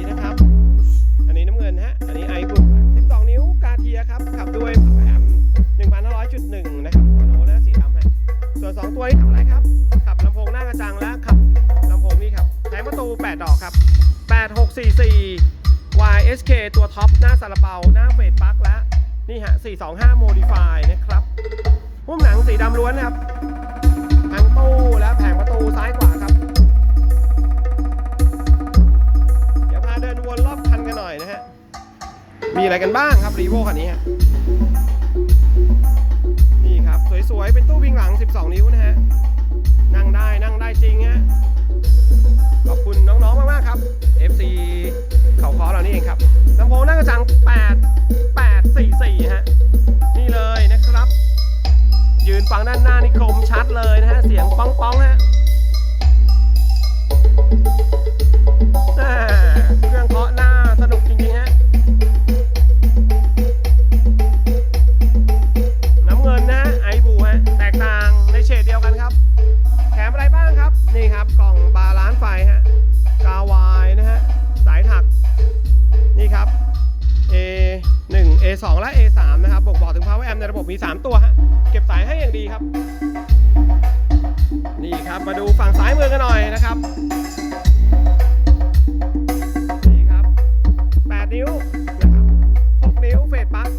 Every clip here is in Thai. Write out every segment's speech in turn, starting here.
ีนะครับ อันนี้น้ำเงินฮะ อันนี้ไอบุก12 นิ้วกาเทียครับ ขับด้วยแอม1,500.1 นะครับโนและสีดำฮะ ส่วน 2 ตัวนี้ทำอะไรครับ ขับลำโพงหน้ากระจังแล้วขับลำโพงนี่ครับใช้ประตู 8 ดอกครับ 8644 YSK ตัวท็อป หน้าซาลาเปา หน้าเฟดปักแล้วนี่ฮะ 425 Modify นะครับหุ้มหนังสีดำล้วนนะครับแผงตู้และแผงประตูซ้ายขวา มีอะไรกันบ้างครับรีโวคันนี้นี่ครับสวยๆ เป็นตู้วิ่งหลัง 12 นิ้วนะฮะ นั่งได้นั่งได้จริงฮะ ขอบคุณน้องๆ มากๆครับ FC เขาคอเรานี่เองครับลำโพงหน้ากระจัง 8 8 4 4 ฮะ นี่เลยนะครับ ยืนฟังด้านหน้านี่คมชัดเลยนะฮะ เสียงป้องๆฮะ A 2 และ A 3 นะครับบอกบอกถึง power amp ในระบบมี 3 ตัวฮะเก็บสายให้อย่างดีครับ นี่ครับมาดูฝั่งซ้ายมือกันหน่อยนะครับนี่ครับ 8 นิ้วนะครับ6นิ้วเฟดปลั๊ก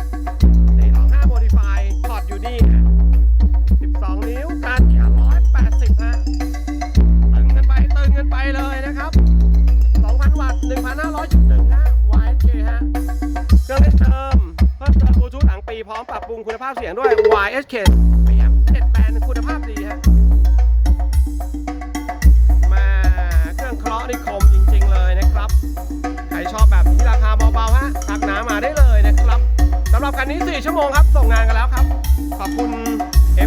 425 Modify พอร์ตอยู่นี่ฮะ12 นิ้วการเกียร์180ฮะตึงกันไปตึงกันไปเลยนะครับ 2,000 วัตต์1,500.1 ปรุงคุณภาพเสียงด้วย YSK เปียม7แบนคุณภาพดีฮะมาเครื่องเคราะห์นี่คมจริง ๆ เลยนะครับ ใครชอบแบบที่ราคาเบาๆฮะทักน้ำมาได้เลยนะครับสำหรับคันนี้ 4 ชั่วโมงครับ ส่งงานกันแล้วครับ ขอบคุณ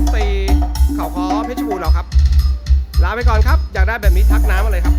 FC เขาคอเพชรบูรณ์เราครับ ลาไปก่อนครับ อยากได้แบบนี้ทักน้ำมาเลยครับ